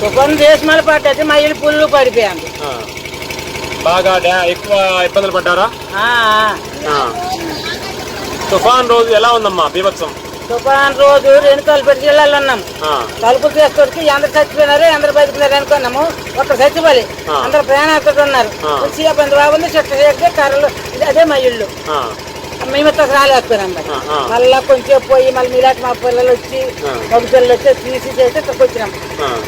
తుఫాను దేశమాల పడ్డది మా ఇల్లు పుల్లు పడిపోయింది ఆ. బాగా ఎక్కువ ఇబ్బందులు పడ్డారా. తుఫాన్ రోజు ఎలా ఉందమ్మా బీభత్సం తుఫాన్ రోజు రెండు తలుపెట్టి జిల్లాలో ఉన్నాం ఆ. తలుపులు తీసుకొచ్చి అందరు చచ్చిపోయినారు అందరు బతికినారు అనుకున్నాము ఒక చచ్చిపోయి. అందరు ప్రయాణాలతో ఉన్నారు. సీఎం బాగుంది చెట్టు చేస్తే కర్రలు ఇది అదే మా ఇల్లు ఆ. మేము ఇట్లా రాలేకపోయినాం మరి. మళ్ళా కొంచెం పోయి మళ్ళీ మీలాంటి మా పిల్లలు వచ్చి ఆ. మగ పిల్లలు వచ్చి తీసి చేసి ఇక్కడికి వచ్చినాం.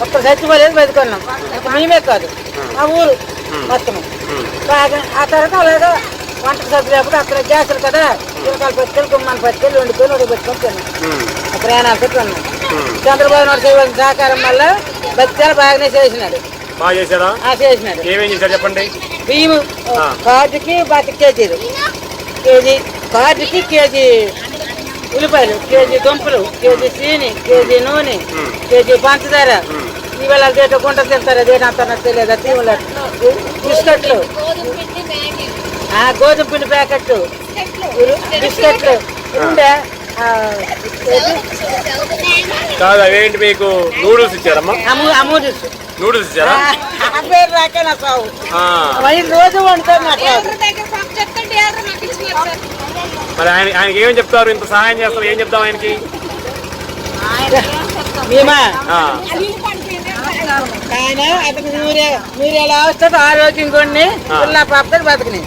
ఒక్క చచ్చిపోలేదు బతుకున్నాం. మేమే కాదు. మా ఊరు మొత్తం. ఆ. తర్వాత అలాగా సభ్యులు లేకపోతే అక్కడ గ్యాసులు కదా. పిల్లకాయలు పట్టుకెళ్ళి గుమ్మని పట్టుకెళ్ళి వండుకొని ఉడకబెట్టుకొని తిన్నాం. ఉమ్. ఆ ప్రయాణాలు పెట్టుకున్నాం. చంద్రబాబు నాయుడు చేయవలసిన సహకారం వల్ల బత్యాలు బాగానే చేసినాడు. ఏమేం చేశారు చెప్పండి? బియ్యం ఆ. కార్డుకి బాకి కేజీలు కేజీ కార్డుకి కేజీ ఉల్లిపాయలు కేజీ దుంపలు కేజీ సీని కేజీ నూనె. కేజీ పంచదార. ఇవాళ దేట గుంట తింటారు అదేట అంత నాకు తెలియదు తీవుల బిస్కెట్లు. ఆ గోధుమ పిండి ప్యాకెట్ బిస్కెట్లు. ఉండే? కాదు అవేంటి మీకు నూడిల్స్ ఇచ్చారమ్మా? నూడిల్స్. ఇచ్చారా? నాకు రోజు వండుతాను నాకు మరి ఆయన ఆయనకి ఏమేం చెప్తారు? ఇంత సహాయం చేస్తారు? ఏం చెప్తాం ఆయనకి? మేమా ఆ. ఆయన అతను మీరే మీరు ఎలా వస్తుంది ఆరోగ్యం కొన్ని. పిల్ల పాపతో బతకని.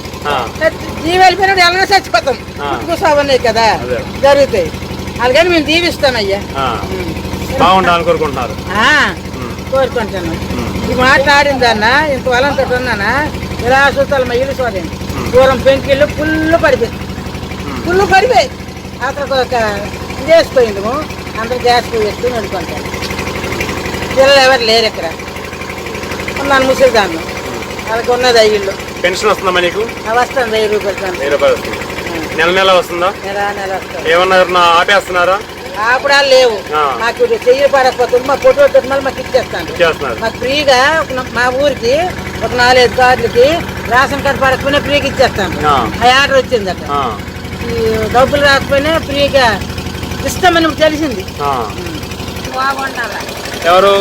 జీవి వెళ్ళిపోయినప్పుడు ఎలాగో చచ్చిపోతాం. ఆ. కూర్చోవన్నాయి కదా. జరుగుతాయి. అలాగని మేము ఆ. బాగుండాలని కోరుకుంటున్నారు. కోరుకుంటాను ఈ మాట్లాడిందన్న ఇంత వలంతో ఉన్నానా ఇలా చూస్తాను మా ఇల్లు చూడండి దూరం పెంకిళ్ళు ఫుల్ పడిపోయి ఫుల్ పడిపోయి అతనికి ఒక ఇది అందరు గ్యాస్ పోయి వేసుకుని వండుకుంటాను పిల్లలు ఎవరు లేరు ఇక్కడ. ఉన్నాను ముసలిదాన్ని వాళ్ళకి ఉన్నది ఇల్లు. పెన్షన్ వస్తుందమ్మా నీకు? ఆ వస్తాను వెయ్యి రూపాయలు. వెయ్యి రూపాయలు వస్తుంది. నెల నెల వస్తుందా? నెల నెల వస్తాను. ఏమన్నా ఆపేస్తున్నారా? అప్పుడు లేవు. మాకు చెయ్యి పడకపోతుంది మా ఫోటో మళ్ళీ మాకు ఇచ్చేస్తాను. మాకు ఫ్రీగా మా ఊరికి ఒక నాలుగైదు కార్డులకి రేషన్ కార్డు పడకపోయినా ఫ్రీగా ఇచ్చేస్తాను. ఆ. ఆర్డర్ వచ్చిందట డబ్బులు రాకపోయినా ఫ్రీగా ఇస్తామని తెలిసింది. ఆ. ఎవరు?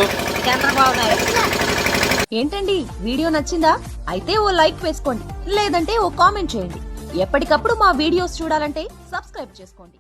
ఏంటండి వీడియో నచ్చిందా? అయితే ఓ లైక్ వేసుకోండి లేదంటే ఓ కామెంట్ చేయండి. ఎప్పటికప్పుడు మా వీడియోస్ చూడాలంటే సబ్స్క్రైబ్ చేసుకోండి.